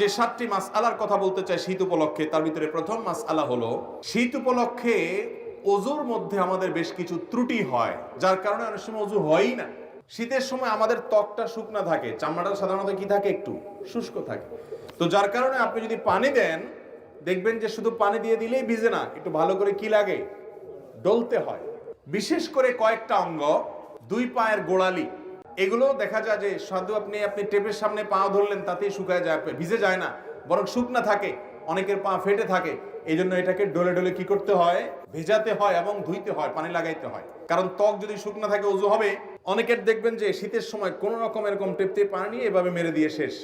যে সাতটি মাস আলার কথা বলতে চাই শীত উপলক্ষে, তার ভিতরে প্রথম মাস আলা হলো, শীত উপলক্ষে অজুর মধ্যে আমাদের বেশ কিছু ত্রুটি হয়, যার কারণে অনেক সময় অজু হয়ই না। শীতের সময় আমাদের ত্বকটা শুকনা থাকে, চামড়াটা সাধারণত কি থাকে একটু? শুষ্ক থাকে। তো যার কারণে আপনি যদি পানি দেন, দেখবেন যে শুধু পানি দিয়ে দিলেই ভিজে না, একটু ভালো করে কি লাগে? ডলতে হয়। বিশেষ করে কয়েকটা অঙ্গ, দুই পায়ের গোড়ালি এগুলো দেখা যায় যে সাধু আপনি আপনি টেপের সামনে পা ধরলেন, তাতেই শুকায় যায়, ভিজে যায় না, বরং শুকনা থাকে, অনেকের পা ফেটে থাকে। এই জন্য এটাকে ডলে ডলে কি করতে হয়? ভেজাতে হয় এবং ধুইতে হয়, পানি লাগাইতে হয়। কারণ ত্বক যদি শুকনো থাকে উজু হবে। অনেকের দেখবেন যে শীতের সময় কোন রকম এরকম টেপতে পানি এভাবে মেরে দিয়ে শেষ।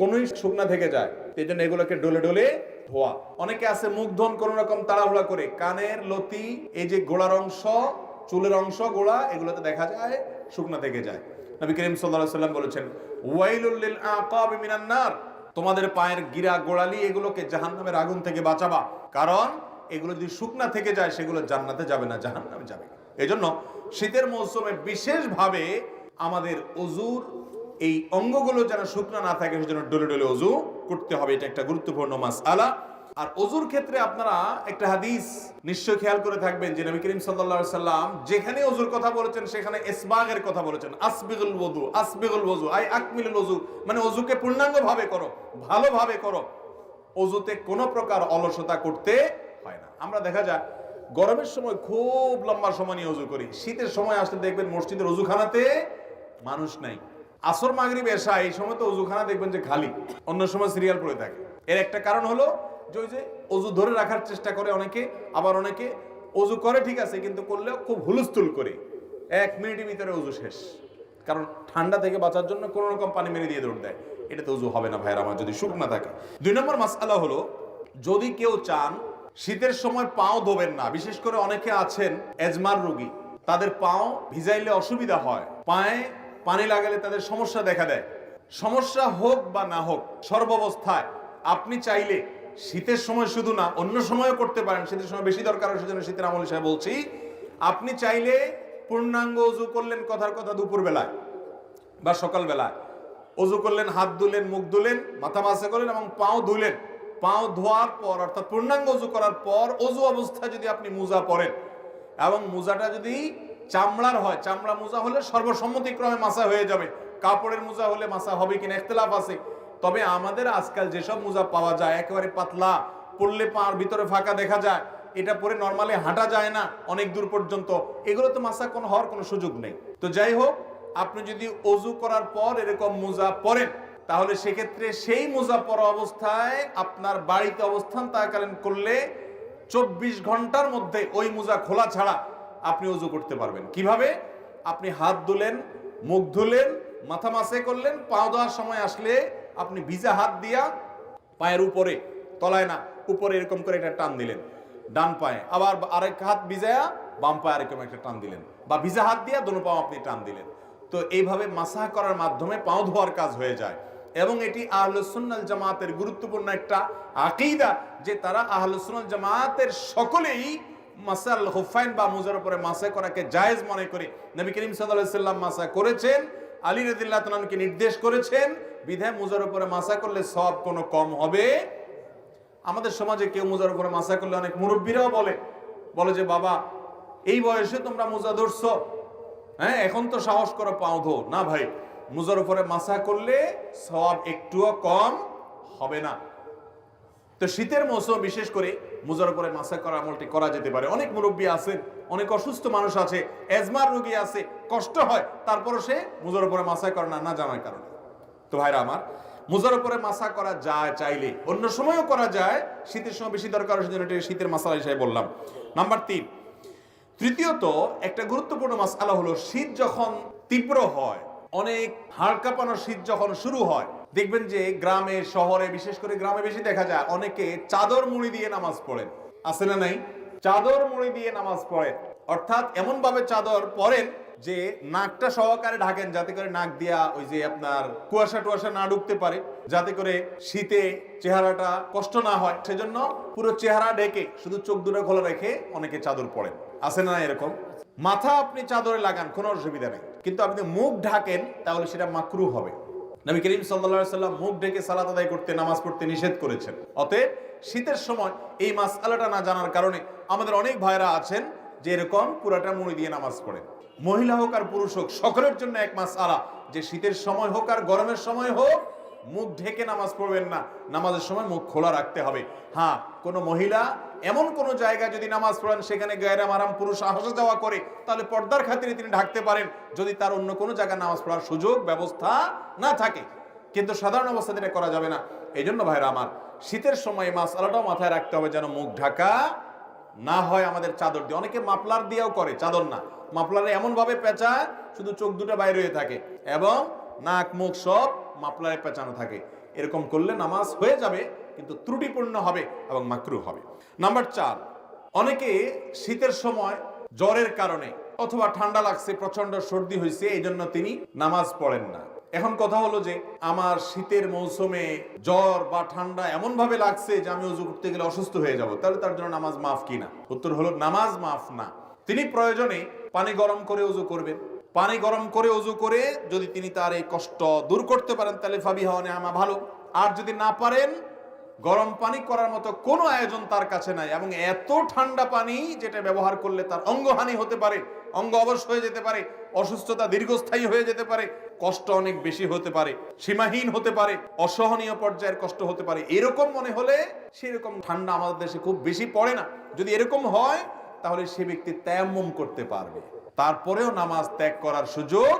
কোনোই শুকনা থেকে যায়। এই জন্য এগুলোকে ডলে ডলে ধোয়া। অনেকে আছে মুখ ধন কোন রকম তাড়াহুড়া করে। কানের লতি, এই যে গোড়ার অংশ, চুলের অংশ গোড়া এগুলোতে দেখা যায় শুকনা থেকে যায়। নবী করিম সাল্লাম বলেছেন, ওয়াইলুল লিল আকাবি মিনান তোমাদের পায়ের গিরা গোড়ালি এগুলোকে জাহান্নামের আগুন থেকে বাঁচাবা। কারণ এগুলো যদি শুকনা থেকে যায়, সেগুলো জান্নাতে যাবে না, জাহান্নামে যাবে এজন্য শীতের মৌসুমে বিশেষভাবে আমাদের অজুর এই অঙ্গগুলো যেন শুকনা না থাকে, সেজন্য ডলে ডলে অজু করতে হবে। এটা একটা গুরুত্বপূর্ণ মাস আলা আর অজুর ক্ষেত্রে আপনারা একটা হাদিস নিশ্চয় খেয়াল করে থাকবেন, যে নবী করিম আলাইহি সাল্লাম যেখানে অজুর কথা বলেছেন, সেখানে ইসবাগের কথা বলেছেন। আসবিগুল ওযু আসবিগুল ওযু, আই আকমিলুল ওযু মানে অজুকে পূর্ণাঙ্গ ভাবে করো, ভালোভাবে করো। অজুতে কোনো প্রকার অলসতা করতে হয় না। আমরা দেখা যায় গরমের সময় খুব লম্বা সময় নিয়ে অজু করি। শীতের সময় আসলে দেখবেন মসজিদের অজুখানাতে মানুষ নাই। আসর, মাগরিব এসা এই সময় তো অজুখানা দেখবেন যে খালি। অন্য সময় সিরিয়াল পড়ে থাকে। এর একটা কারণ হলো ওই যে অজু ধরে রাখার চেষ্টা করে অনেকে, আবার অনেকে অজু করে, ঠিক আছে, কিন্তু করলেও খুব হুলস্থুল করে। এক মিনিটের ভিতরে অজু শেষ। কারণ ঠান্ডা থেকে বাঁচার জন্য কোনো রকম পানি মেরে দিয়ে দৌড় দেয়। এটা তো উজু হবে না ভাইয়ের আমার যদি শুকনা থাকে। দুই নম্বর মাসালা হলো, যদি কেউ চান, শীতের সময় পাও ধোবেন না, বিশেষ করে অনেকে আছেন এজমার রোগী, তাদের পাও ভিজাইলে অসুবিধা হয়। পায়ে পানি লাগালে তাদের সমস্যা দেখা দেয়। সমস্যা হোক বা না হোক, সর্বাবস্থায় আপনি চাইলে শীতের সময় শুধু না, অন্য সময়ও করতে পারেন। শীতের সময় বেশি দরকার হয়, সেজন্য শীতের আমল হিসেবে বলছি, আপনি চাইলে পূর্ণাঙ্গ অজু করলেন কথার কথা দুপুর বেলায় বা সকাল বেলায় অজু করলেন, হাত ধুলেন মুখ ধুলেন মাথা মাসে করলেন এবং পাও ধুলেন। পাও ধোয়ার পর, অর্থাৎ পূর্ণাঙ্গ অজু করার পর অজু অবস্থায় যদি আপনি মোজা পরেন এবং মোজাটা যদি চামড়ার হয়, চামড়া মোজা হলে সর্বসম্মতিক্রমে মাসা হয়ে যাবে। কাপড়ের মোজা হলে মাসা হবে কিনা, ইখতলাফ আছে। তবে আমাদের আজকাল যেসব মোজা পাওয়া যায়, একেবারে পাতলা, পড়লে পার ভিতরে ফাঁকা দেখা যায়, এটা পরে নর্মালি হাঁটা যায় না, অনেক দূর পর্যন্ত। এগুলো তো মাসা কোনো হওয়ার কোনো সুযোগ নেই। তো যাই হোক, আপনি যদি অজু করার পর এরকম মোজা পরেন, তাহলে সেক্ষেত্রে সেই মোজা পরা অবস্থায় আপনার বাড়িতে অবস্থান তাকালীন করলে চব্বিশ ঘণ্টার মধ্যে ওই মোজা খোলা ছাড়া আপনি অজু করতে পারবেন। কীভাবে? আপনি হাত ধুলেন, মুখ ধুলেন মাথা মাসে করলেন, পাও দেওয়ার সময় আসলে আপনি ভিজা হাত দিয়া পায়ের উপরে, তলায় না, উপরে এরকম করে একটা টান দিলেন। ডান পায়ে, আবার আরেক হাত ভিজায়া বাম পায়ে আরেকরকম একটা টান দিলেন। বা ভিজা হাত দিয়া দোনো পাও আপনি টান দিলেন। তো এইভাবে মাসাহ করার মাধ্যমে পাও ধোয়ার কাজ হয়ে যায়। এবং এটি আহলুসুন্নাল জামাতের গুরুত্বপূর্ণ একটা আকিদা যে তারা আহলুসুন্নাল জামাতের সকলেই মাসাল হুফাইন বা মুজার উপরে মাসা করাকে জায়েজ মনে করে। নবী করিম আলাইহি সাল্লাম মাসা করেছেন। আলী রাদিয়াল্লাহু তাআলাকে নির্দেশ করেছেন, বিধায় মোজার উপরে মাসা করলে সব কোনো কম হবে। আমাদের সমাজে কেউ মোজার উপরে মাসা করলে অনেক মুরব্বীরাও বলে বলে যে, বাবা, এই বয়সে তোমরা মোজা ধরছ। হ্যাঁ এখন তো সাহস করো, পাও ধো। না ভাই, মোজার উপরে মাসা করলে সব একটুও কম হবে না। তো শীতের মৌসুম বিশেষ করে মোজার উপরে মাসা করা আমলটি করা যেতে পারে। অনেক মুরব্বী আছেন অনেক অসুস্থ মানুষ আছে, এজমার রোগী আছে, কষ্ট হয়, তারপরও সে মোজার উপরে মাসা করে না না জানার কারণে। তো ভাইরা আমার, মোজার উপরে মাসা করা যায় চাইলে, অন্য সময়ও করা যায়, শীতের সময় বেশি দরকার সেজন্য এটা শীতের মাসালা হিসেবে বললাম। নাম্বার তিন, তৃতীয়ত একটা গুরুত্বপূর্ণ মাসালা হলো শীত যখন তীব্র হয়, অনেক হাড় কাঁপানো শীত যখন শুরু হয় দেখবেন যে গ্রামে, শহরে, বিশেষ করে গ্রামে বেশি দেখা যায়, অনেকে চাদর মুড়ি দিয়ে নামাজ পড়েন। আছে না নাই? চাদর মুড়ি দিয়ে নামাজ পড়েন। অর্থাৎ এমন ভাবে চাদর পরেন যে নাকটা সহকারে ঢাকেন, যাতে করে নাক দিয়া ওই যে আপনার কুয়াশা টুয়াশা না ঢুকতে পারে, যাতে করে শীতে চেহারাটা কষ্ট না হয়। সেজন্য পুরো চেহারা ঢেকে শুধু চোখ দুটো খোলা রেখে অনেকে চাদর পরেন। আছে না এরকম? মাথা আপনি চাদরে লাগান, কোনো অসুবিধা নেই। কিন্তু আপনি মুখ ঢাকেন, তাহলে সেটা মাকরু হবে। নবী করিম সাল্লা সাল্লাম মুখ ডেকে সালাত আদায় করতে, নামাজ পড়তে নিষেধ করেছেন। অতএব শীতের সময় এই মাস আলাটা না জানার কারণে আমাদের অনেক ভাইরা আছেন যে এরকম পুরাটা মুড়ি দিয়ে নামাজ পড়েন। মহিলা হোক আর পুরুষ হোক, সকলের জন্য এক মাস আলা যে শীতের সময় হোক আর গরমের সময় হোক মুখ ঢেকে নামাজ পড়বেন না। নামাজের সময় মুখ খোলা রাখতে হবে। হ্যাঁ কোন মহিলা এমন কোন জায়গায় যদি নামাজ পড়েন, সেখানে গায়রা আরাম পুরুষ আসা যাওয়া করে, তাহলে পর্দার খাতিরে তিনি ঢাকতে পারেন। যদি তার অন্য কোনো জায়গায় নামাজ পড়ার সুযোগ, ব্যবস্থা না থাকে। কিন্তু সাধারণ অবস্থাতে এটা করা যাবে না। এই জন্য ভাইরা আমার, শীতের সময় মাছ আলাটাও মাথায় রাখতে হবে যেন মুখ ঢাকা না হয় আমাদের চাদর দিয়ে। অনেকে মাপলার দিয়েও করে, চাদর না। মাপলারে এমন ভাবে পেঁচায়, শুধু চোখ দুটো বাইরে হয়ে থাকে। এবং নাক, মুখ সব মাপলারে পেঁচানো থাকে। এরকম করলে নামাজ হয়ে যাবে, কিন্তু ত্রুটিপূর্ণ হবে এবং মাকরু হবে। নাম্বার চার, অনেকে শীতের সময় জ্বরের কারণে অথবা ঠান্ডা লাগছে প্রচণ্ড সর্দি হয়েছে এই জন্য তিনি নামাজ পড়েন না। এখন কথা হলো যে, আমার শীতের মৌসুমে জ্বর বা ঠান্ডা এমন ভাবে লাগছে যে আমি উজু করতে গেলে অসুস্থ হয়ে যাব। তাহলে তার জন্য নামাজ মাফ কিনা? উত্তর হলো, নামাজ মাফ না। তিনি প্রয়োজনে পানি গরম করে উজু করবেন। পানি গরম করে উজু করে যদি তিনি তার এই কষ্ট দূর করতে পারেন, তাহলে ফাবি হওয়া আমা ভালো। আর যদি না পারেন, গরম পানি করার মতো কোনো আয়োজন তার কাছে নাই। এবং এত ঠান্ডা পানি যেটা ব্যবহার করলে তার অঙ্গহানি হতে পারে, অঙ্গ অবশ হয়ে যেতে পারে, অসুস্থতা দীর্ঘস্থায়ী হয়ে যেতে পারে, কষ্ট অনেক বেশি হতে পারে, সীমাহীন হতে পারে, অসহনীয় পর্যায়ের কষ্ট হতে পারে। এরকম মনে হলে সেরকম ঠান্ডা আমাদের দেশে খুব বেশি পড়ে না। যদি এরকম হয়, তাহলে সে ব্যক্তি তেমন করতে পারবে। তারপরেও নামাজ ত্যাগ করার সুযোগ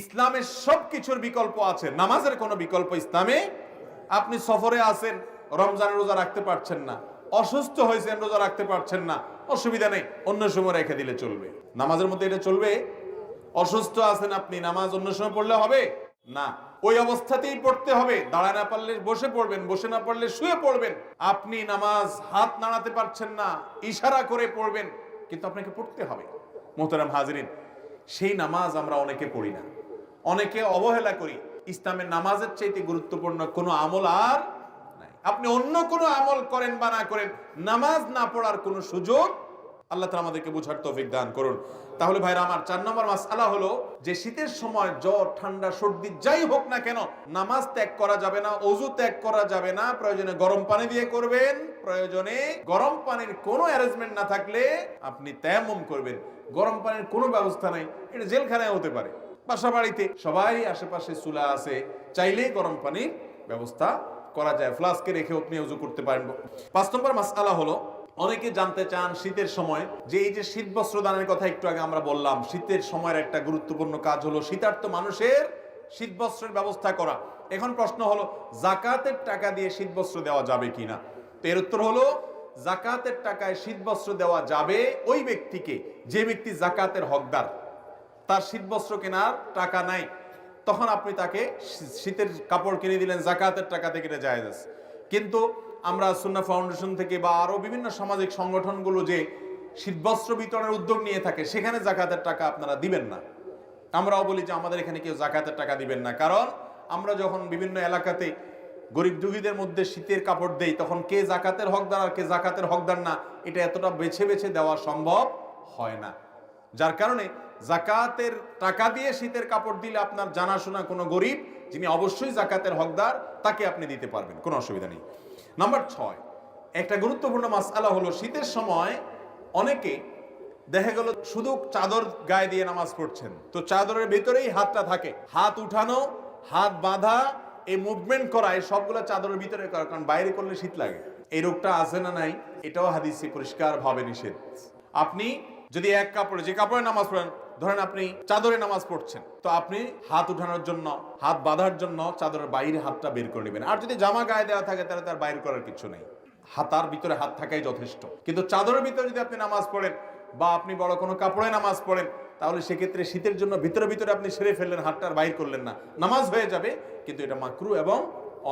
ইসলামের সব কিছুর বিকল্প আছে। নামাজের কোনো বিকল্প ইসলামে আপনি সফরে আছেন রমজানের রোজা রাখতে পারছেন না, অসুস্থ হয়েছেন, রোজা রাখতে পারছেন না, অসুবিধা নেই, অন্য সময় রেখে দিলে চলবে। নামাজের মধ্যে এটা চলবে? অসুস্থ আছেন আপনি, নামাজ অন্য সময় পড়লে হবে? না, ওই অবস্থাতেই পড়তে হবে। দাঁড়ায় না পারলে বসে পড়বেন, বসে না পারলে শুয়ে পড়বেন। আপনি নামাজ হাত নাড়াতে পারছেন না, ইশারা করে পড়বেন, কিন্তু আপনাকে পড়তে হবে। মোহতারাম হাজরিন, সেই নামাজ আমরা অনেকে পড়ি না। অনেকে অবহেলা করি, ইসলামের নামাজের চাইতে গুরুত্বপূর্ণ কোনো আমল আর নাই। আপনি অন্য কোনো আমল করেন বা না করেন, নামাজ না পড়ার কোনো সুযোগ আল্লাহ তালা আমাদেরকে বোঝার তৌফিক দান করুন। তাহলে ভাইরা, আমার চার নম্বর মাসালা হলো যে শীতের সময় জ্বর, ঠান্ডা, সর্দি যাই হোক না কেন, নামাজ ত্যাগ করা যাবে না, অজু ত্যাগ করা যাবে না, প্রয়োজনে গরম পানি দিয়ে করবেন। প্রয়োজনে গরম পানির কোনো অ্যারেঞ্জমেন্ট না থাকলে আপনি তেমন করবেন। গরম পানির কোনো ব্যবস্থা নাই। এটা জেলখানায় হতে পারে। বাসা বাড়িতে সবাই আশেপাশে চুলা আছে। চাইলেই গরম পানির ব্যবস্থা করা যায়। ফ্লাস্কে রেখে আপনি উজু করতে পারেন। পাঁচ নম্বর মাসালা হলো, অনেকে জানতে চান শীতের সময়। যে এই যে শীত বস্ত্র দানের কথা একটু আগে আমরা বললাম, শীতের সময়ের একটা গুরুত্বপূর্ণ কাজ হলো শীতার্থ মানুষের শীত বস্ত্রের ব্যবস্থা করা। এখন প্রশ্ন হলো, জাকাতের টাকা দিয়ে শীত বস্ত্র দেওয়া যাবে কিনা? এর উত্তর হলো, জাকাতের টাকায় শীত বস্ত্র দেওয়া যাবে ওই ব্যক্তিকে, যে ব্যক্তি জাকাতের হকদার। তার শীত বস্ত্র কেনার টাকা নাই। তখন আপনি তাকে শীতের কাপড় কিনে দিলেন, জাকাতের টাকা থেকে এটা জায়েজ আছে। কিন্তু আমরা সুন্না ফাউন্ডেশন থেকে বা আরও বিভিন্ন সামাজিক সংগঠনগুলো যে শীতবস্ত্র বিতরণের উদ্যোগ নিয়ে থাকে, সেখানে জাকাতের টাকা আপনারা দিবেন না। আমরাও বলি যে আমাদের এখানে কেউ জাকাতের টাকা দিবেন না। কারণ আমরা যখন বিভিন্ন এলাকাতে গরিব দুঃখীদের মধ্যে শীতের কাপড় দেই, তখন কে জাকাতের হকদার আর কে জাকাতের হকদার না? এটা এতটা বেছে বেছে দেওয়া সম্ভব হয় না। যার কারণে জাকাতের টাকা দিয়ে শীতের কাপড় দিলে আপনার জানাশোনা কোনো গরিব, যিনি অবশ্যই জাকাতের হকদার, তাকে আপনি দিতে পারবেন, কোনো অসুবিধা নেই। নাম্বার ছয়, একটা গুরুত্বপূর্ণ মাসআলা হলো শীতের সময় অনেকে দেখা গেল শুধু চাদর গায়ে দিয়ে নামাজ পড়ছেন, তো চাদরের ভেতরেই হাতটা থাকে, হাত উঠানো, হাত বাঁধা এই মুভমেন্ট করা, এই সবগুলো চাদরের ভিতরে করা, কারণ বাইরে করলে শীত লাগে। এই রোগটা আছে না নাই, এটাও হাদিসে পরিষ্কার ভাবে নিষেধ। আপনি যদি এক কাপড়ে, যে কাপড়ে নামাজ পড়েন, ধরেন আপনি চাদরে নামাজ পড়ছেন, তো আপনি হাত উঠানোর জন্য, হাত বাঁধার জন্য চাদরের বাইরে হাতটা বের করে নেবেন। আর যদি জামা গায়ে দেওয়া থাকে, তাহলে তার বাইর করার কিছু নেই। হাতার ভিতরে হাত থাকাই যথেষ্ট। কিন্তু চাদরের ভিতরে যদি আপনি নামাজ পড়েন, বা আপনি বড় কোনো কাপড়ে নামাজ পড়েন তাহলে সেক্ষেত্রে শীতের জন্য ভিতরে ভিতরে আপনি সেরে ফেললেন হাতটার বাইর করলেন না। নামাজ হয়ে যাবে, কিন্তু এটা মাকরু এবং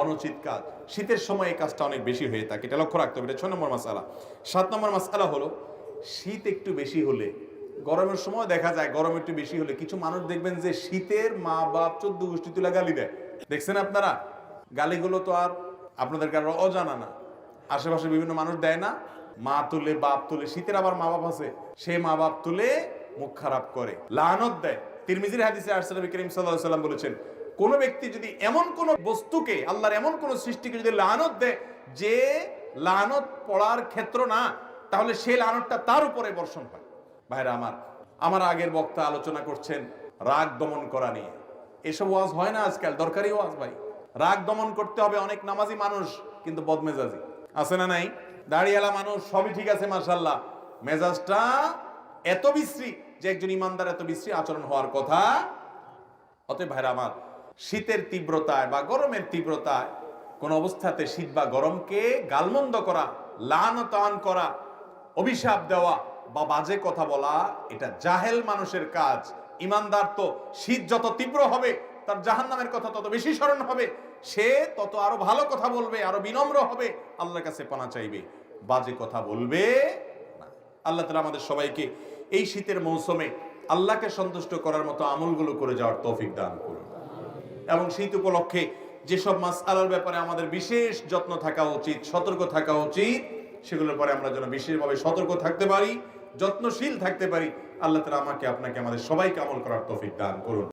অনুচিত কাজ। শীতের সময় এই কাজটা অনেক বেশি হয়ে থাকে, এটা লক্ষ্য রাখতে হবে, এটা ছয় নম্বর মাসালা। সাত নম্বর মাসালা হলো, শীত একটু বেশি হলে, গরমের সময় দেখা যায় গরম একটু বেশি হলে, কিছু মানুষ দেখবেন যে শীতের মা বাপ চোদ্দ গোষ্ঠী তুলে গালি দেয়। দেখছেন আপনারা? গালিগুলো তো আর আপনাদের কারও অজানা না। আশেপাশে বিভিন্ন মানুষ দেয় না, মা তুলে, বাপ তুলে, শীতের আবার মা বাপ আছে, সে মা বাপ তুলে মুখ খারাপ করে। লানত দেয়। তিরমিজির হাদিসে আরসালাম করিম সাল্লাহ সাল্লাম বলেছেন, কোনো ব্যক্তি যদি এমন কোন বস্তুকে, আল্লাহর এমন কোন সৃষ্টিকে যদি লানত দেয়, যে লানত পড়ার ক্ষেত্র না, তাহলে সেই লানতটা তার উপরে বর্ষণ হয় ভাইরা আমার আমার আগের বক্তা আলোচনা করছেন রাগ দমন করা নিয়ে। এসব ওয়াজ হয় না আজকাল, দরকারি ওয়াজ ভাই। রাগ দমন করতে হবে অনেক নামাজি মানুষ, কিন্তু বদমেজাজি। আছে না নাই? দাড়িয়ালা মানুষ, সবই ঠিক আছে মার্শাল্লাহ মেজাজটা এত বিশ্রী যে একজন ইমানদার এত বিশ্রী আচরণ হওয়ার কথা, অতএব ভাইরা আমার, শীতের তীব্রতায় বা গরমের তীব্রতায় কোন অবস্থাতে শীত বা গরমকে গালমন্দ করা, লানতান করা, অভিশাপ দেওয়া বা বাজে কথা বলা, এটা জাহেল মানুষের কাজ। ইমানদার তো শীত যত তীব্র হবে, তার জাহান্নামের কথা তত বেশি স্মরণ হবে। সে তত আরও ভালো কথা বলবে, আরও বিনম্র হবে, আল্লাহর কাছে পানা চাইবে। বাজে কথা বলবে আল্লাহ তালা আমাদের সবাইকে এই শীতের মৌসুমে আল্লাহকে সন্তুষ্ট করার মতো আমলগুলো করে যাওয়ার তৌফিক দান করুন। এবং শীত উপলক্ষে যেসব মাস আলার ব্যাপারে আমাদের বিশেষ যত্ন থাকা উচিত, সতর্ক থাকা উচিত, সেগুলোর পরে আমরা যেন বিশেষভাবে সতর্ক থাকতে পারি, যত্নশীল থাকতে পারি, আল্লাহ তালা আমাকে, আপনাকে, আমাদের সবাইকে আমল করার তৌফিক দান করুন।